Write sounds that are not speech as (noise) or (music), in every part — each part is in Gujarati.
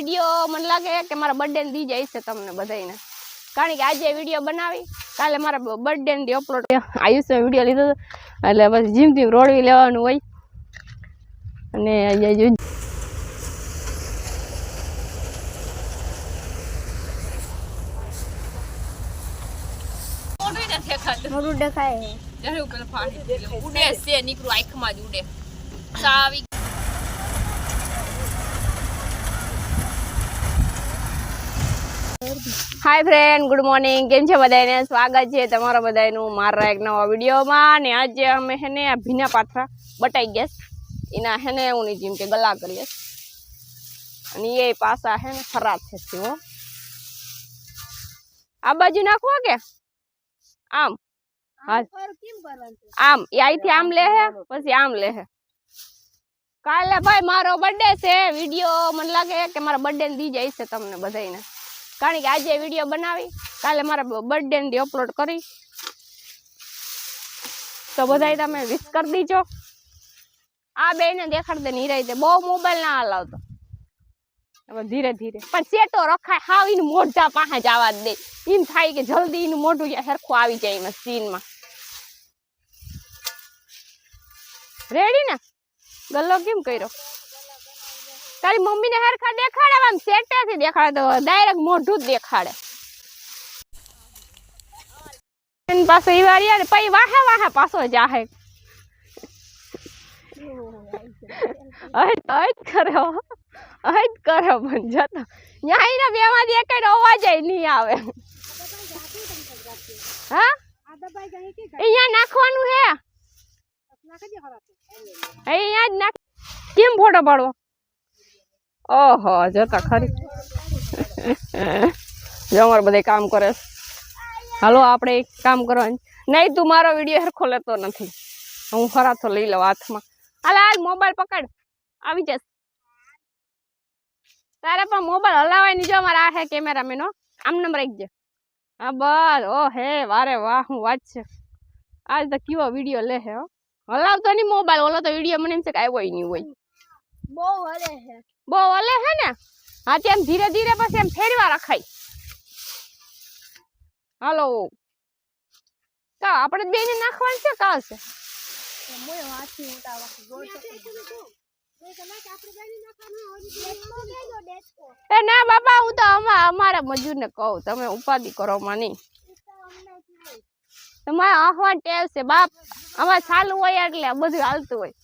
વીડિયો મને લાગે કે મારા બર્થડે દી જાય છે તમને બધાને કારણ કે આજે વીડિયો બનાવી કાલે મારા બર્થડે દી અપલોડ આયુષે વીડિયો લીધો એટલે પછી જીમ જીમ રોડવી લેવાનું હોય. અને અહીંયા દેખાય ઉડે છે નીકળું આંખમાં જ ઉડે. Savi hi friend good morning કેમ છે બધાને સ્વાગત છે તમારા બધાનું મારા એક નવા વિડીયોમાં. ને આજે અમે હે ને આ ભીના પાથરા બટાઈ ગયા એના હે ને હું જેમ કે ગલા કરીએ અને એ પાસા હે ને ખરાબ છે હો આ બાજુ નાખવા કે? આમ? આમ એ અહીંથી આમ લે હે પછી આમ લે હે. કાલે ભાઈ મારો બર્થડે છે. વીડિયો મને લાગે કે મારા બર્થડે દી જાય છે તમને બધાને કારણ કે આજે વીડિયો બનાવી. કાલે મારા બર્થડે દી અપલોડ કરી. તો બધાય તમે વિશ કરી દીજો. આ બેને દેખાડ દે નિરાય બહુ મોબાઈલ ના હલાવતો. ધીરે ધીરે. પણ સેટો રખાય. હાવ એનું મોઢા પાસે જ આવા દે. એમ થાય કે જલ્દી એનું મોઢું સરખું આવી જાય એમાં સીનમાં. રેડી ને? ગલ્લો કેમ કર્યો? તારી મમ્મીને હરખા દેખાડે આમ સેટેથી દેખાડે તો ડાયરેક્ટ મોઢું જ દેખાડે. એની પાસે ઈ વાર યાર પછી વાહે વાહે પાછો જાહે. અહી અહી જ કર્યો. અહી જ કર્યો પણ જતો. ન્યા એના બે માંથી એક અવાજ નહીં આવે. હા? આ દબાઈ જાય કે અહીંયા નાખવાનું હે. નાખી દે ખરા તો. અહીંયા જ નાખ. કેમ ફોટો પાડવો? ઓહો જોતા ખરી. જો અમારે બધે કામ કરે હાલો, આપણે એક કામ કરવાનું. નહીં, તું મારો વીડિયો હરખો લેતો નથી. હું ફરાથો લઈ લઉં હાથમાં. હાલ હાલ, મોબાઈલ પકડ. આવી જશે તારે પણ મોબાઈલ હલાવાય નહીં જો મારા આ હે કેમેરામેનો આમ નંબર રાખજે હા, બસ. ઓ, હે, વારે વાહ, હું વાત છે. આજ તો કેવો વીડિયો લે હો હલાવતો નહીં મોબાઈલ. ઓલો તો વીડિયો મને એમ છે કે આવ્યો નહીં હોય. બહુ હલે છે બહુ હલે છે ને? હા તેમ ધીરે ધીરે પછી એમ ફેરવા રખાય. હાલો. કા આપણે બે ને નાખવાનું છે કાલ છે. મોય હાથી ઉતાવળ એ બેની ના બાપા હું તો અમા અમારા મજૂરને કહું તમે ઉપાધિ કરો માં નહીં. તમારે આહવાન ટેવ છે બાપ. અમારે ચાલુ હોય એટલે બધું હાલતું હોય.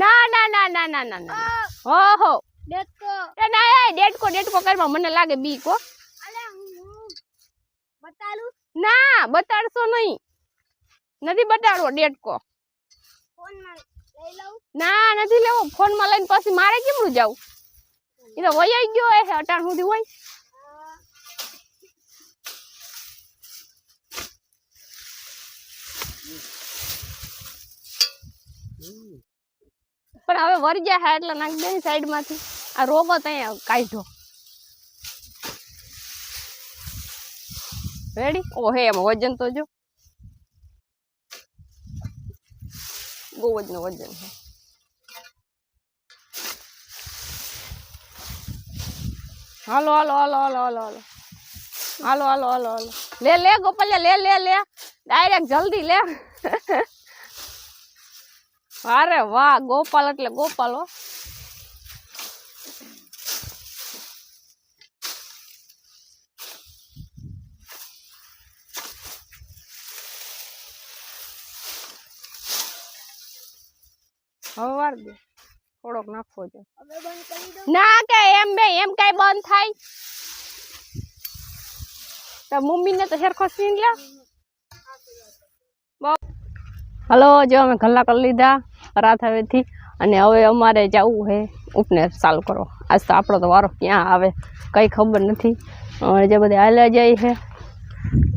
ના ના ના ના ના ના ના હો હો ડેટકો એ ના એ ડેટકો ડેટકો કરવા મને લાગે બી કો અલે હું બતાલું ના બતાડશો નહીં. નથી બતાડવો ડેટકો ફોનમાં લઈ લઉં? ના નથી લેવો. ફોનમાં લઈને પછી મારે કેમનું જાવું? એ તો વય ગયો એ અટાણ સુધી હોય. પણ હવે વરજા હે એટલે નાખ દે સાઈડમાંથી આ રોગો ત્યાં કાઢ્યો. રેડી ઓ હે એમાં વજન તો જો. બહુ જ નું વજન છે. હાલો હાલો હાલો હાલો હાલો હાલો. હાલો હાલો હાલો હાલો. લે લે ગોપાલિયા લે લે લે ડાયરેક્ટ જલ્દી લે. (laughs) અરે વાહ ગોપાલ એટલે ગોપાલ હો. હવે વાર દે થોડોક નાખવો છે. હવે બંધ કરી દો ના, કે એમ બે, એમ કઈ બંધ થાય. તો મમ્મીને તો હેરખો સીન લે હલો, જો અમે ગલ્લા કરી લીધા. રાત હવેથી અને હવે અમારે જવું છે ઉપનેર ચાલુ કરો. આજ તો આપણો તો વારો ક્યાં આવે કંઈ ખબર નથી. જે બધે હાલ્યા જાય છે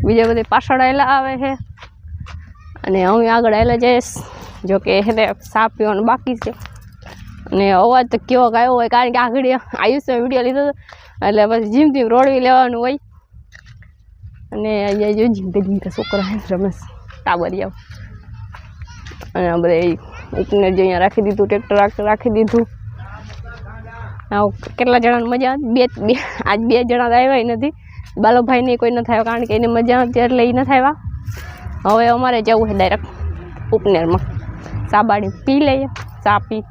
બીજે બધે પાછળ હાલ્યા આવે છે અને હું આગળ હાલ્યા જઈશ. જો કે એને સા પીવાનું બાકી છે. અને અવાજ તો કેવો આવ્યો હોય, કારણ કે આગળ આયુષ્ય વીડિયો લીધો એટલે પછી જીમ જીમ રોડવી લેવાનું હોય. અને અહીંયા જો ઝીંકે ઝીંકે છોકરા રમેશ, ટાબરિયા. અને આ ઉપને જે અહીંયા રાખી દીધું, ટ્રેક્ટર રાખી દીધું. આવું કેટલા જણાને મજા? બે બે, આજ બે જણા આવ્યા નથી બાલોભાઈને કોઈ નથી થાય, કારણ કે એને મજા હતી, એટલે એ નથી આવ્યા હવે અમારે જવું છે ડાયરેક્ટ ઉપનેરમાં. ચા પી લઈએ, ચા પી.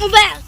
Uber.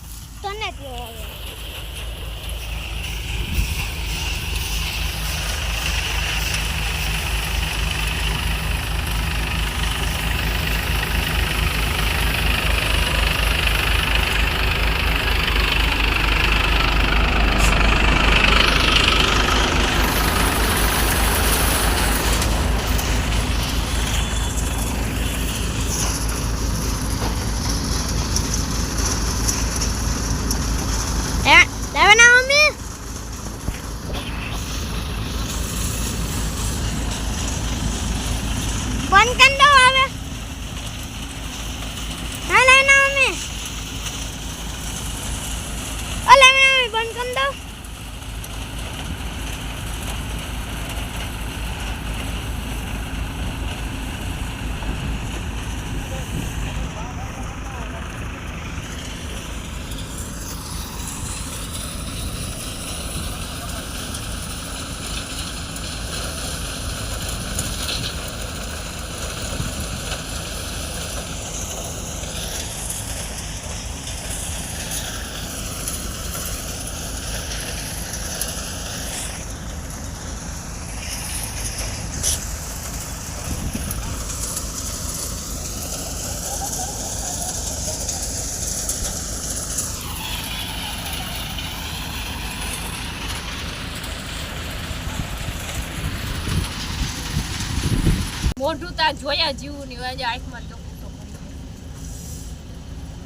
મોઢું તા જોયા જીવું ની આજે આંખમાં તો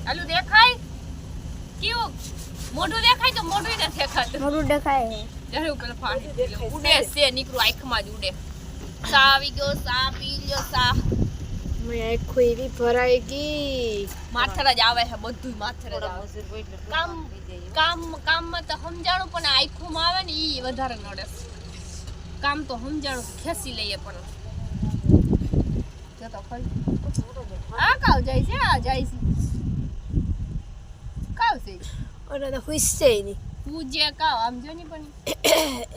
આલું દેખાય? કેવું મોઢું દેખાય તો મોઢું નથી દેખાતું. મોઢું દેખાય હું. પેલા ફાડી ઉડે છે નીકળું આંખમાં જ ઉડે. સા આવી ગયો સા પી લ્યો સા મેં આખું એવી ભરાઈ ગઈ. માથર જ આવે છે બધું માથર જ આવે કામ કામ કામમાં તો સમજાણું પણ આંખોમાં આવે ને ઈ વધારે નડે. કામ તો સમજાણું ખેંચી લઈએ પણ. જો તો ખરી આ કાવ જાય છે આ જાય છે. કાવ છે. ઓલો તો ખુશ છે નહીં તું જે કાવ આમ જો ની પણ.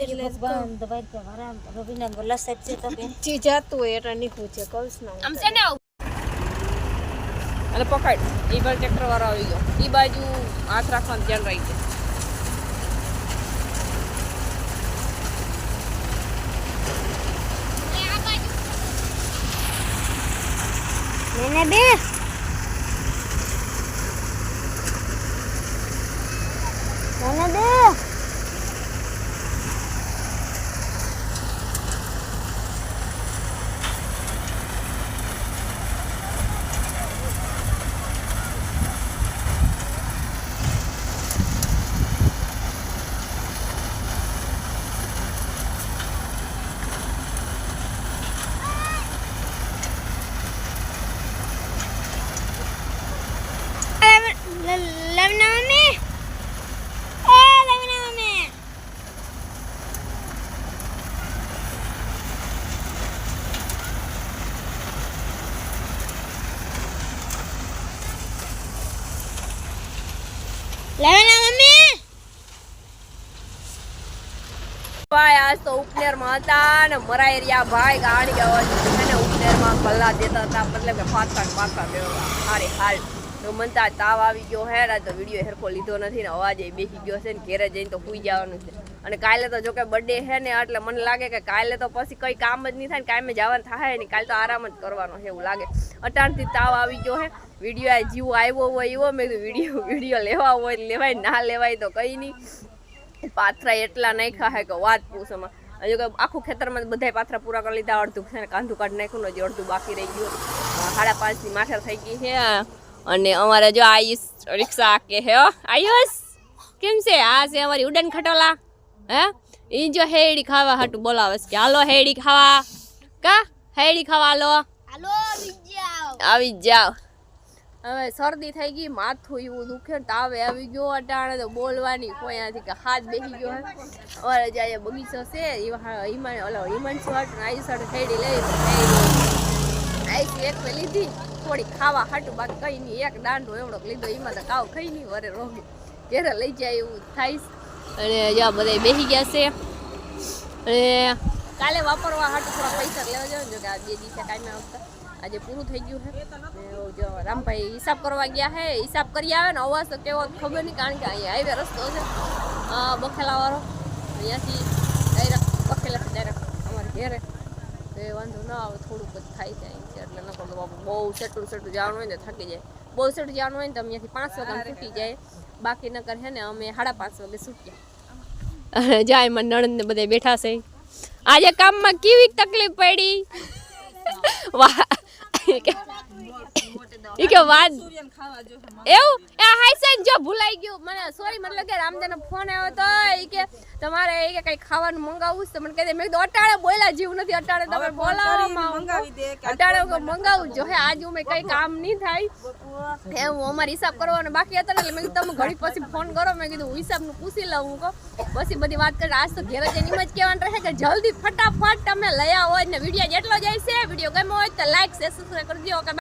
એટલે જે જાતું હોય એટલે નીકળું છે કઉશ ના આમ છે ને એટલે પકડ. એ બાજુ ટ્રેક્ટર વાળો આવી ગયો. ઈ બાજુ હાથ રાખવાનું ધ્યાન રહી જાય મેને બે મેને બે લેવાના મમ્મી ભાઈ આજ તો ઉપનેરમાં હતા ને મરાઈ રહ્યા ભાઈ ગાડી ગયા અને ઉપનેરમાં કલ્લા દેતા હતા. મતલબ કે પાછા પાછા દેવા હારે હાલ. તો મનતા તાવ આવી ગયો હે, ને તો વીડિયો હેરખો લીધો નથી ને અવાજ એ બેસી ગયો છે ને ઘેરે જઈને તો સુઈ જવાનું છે. અને કાલે તો જો કે બર્થડે હે ને, એટલે મને લાગે કે કાલે તો પછી કઈ કામ જ નહીં થાય ને કામે જવાનું થાય ને કાલે તો આરામ જ કરવાનો છે એવું લાગે. અટાણથી તાવ આવી ગયો હે. વીડિયો આ જીવો આવ્યો હોય એવો મેં કીધું, વીડિયો વીડિયો લેવા હોય લેવાય, ના લેવાય તો કઈ નહીં. પાથરા એટલા નાખ્યા હે કે વાત પૂછમાં હજુ કે આખું ખેતરમાં બધાય પાથરા પૂરા કરી લીધા અડધું છે કાંધું કાઢ નાખ્યું ને હજી અડધું બાકી રહી ગયું. સાડા પાંચની માથે થઈ ગઈ છે. અને અમારે જો આયુષ રિક્ષા કે હે. આયુષ કેમ છે? આ છે અમારી ઉડન ખટોલા હે? એ જો હેડી ખાવા હાટું બોલાવે છે કે હાલો હેડી ખાવા. કા? હેડી ખાવા હાલો. હાલો આવી જ જાઓ. હવે શરદી થઈ ગઈ, માથું એવું દુખે ને તાવે આવી ગયો અટાણે તો બોલવાની કોઈ અહીંયાથી કે હાથ બેસી ગયો અમારે જાય બગીચો છે હિમાન ઓલો હિમાન શર્ટ આઈ શર્ટ ખેડી લઈ આઈસ એક લીધી, થોડી ખાવા હાટું, બાકી કઈ નહીં એક દાંડો એવડો લીધો, એમાં તો કાવ ખાઈ નહીં વરે રોગી ઘેરે લઈ જાય એવું થાય. અને જ્યાં બધા બેસી ગયા છે. અને કાલે વાપરવા હાટું થોડા પૈસા લેવા જાવ ને, જો કે આ બે દિવસે કાંઈ આવતા. આજે પૂરું થઈ ગયું છે. ને જો રામભાઈ હિસાબ કરવા ગયા છે હિસાબ કરી આવે ને અવાજ તો કેવો ખબર નહીં કારણ કે અહીંયા હાઈવે રસ્તો છે. આ બખેલાવાળો અહીંયાથી ડાયરેક્ટ બખેલાથી ડાયરેક્ટ અમારે ઘેરે. તો એ વાંધો ના આવે થોડુંક જ થાય છે અહીંથી એટલે નકર તો બાપુ બહુ સેટું સેટું જવાનું હોય ને થાકી જાય. બહુ સેટું જવાનું હોય ને તો અહીંયાથી પાંચ વાગે છૂટી જાય. બાકી નકર છે ને અમે સાડા પાંચ વાગે છૂટ્યા. અને જાય એમાં નણંદ ને બધા બેઠા છે. આજે કામમાં કેવી તકલીફ પડી? વાહ. (laughs) ઈ કે વાત એવું? એ હાઈસન જો ભૂલાઈ ગયું. મને સોરી મતલબ કે રામદેવનો ફોન આવ્યો તો એ કે તમારે એ કે કઈ ખાવાનું મંગાવવું છે તો મને કહે મેં કીધું અટાણે બોલ્યા જીવ નથી અટાણે તમે બોલાવવામાં અટાણે હું મંગાવું જો હે આજ હું કઈ કામ નહીં થાય. હે હું અમારે હિસાબ કરવાનો બાકી હતો ને એટલે મેં કીધું તમે ઘડી પછી ફોન કરો. મેં કીધું હિસાબનું પૂછી લઉં હું કહું. પછી બધી વાત કરી આજ તો ઘેર જ એની જ કહેવાનું રહે કે જલ્દી ફટાફટ તમે લઈ આવો ને વીડિયો જેટલો જાય છે વીડિયો ગમ્યો હોય તો લાઈક છે સબસ્ક્રાઈબ કરી દો કે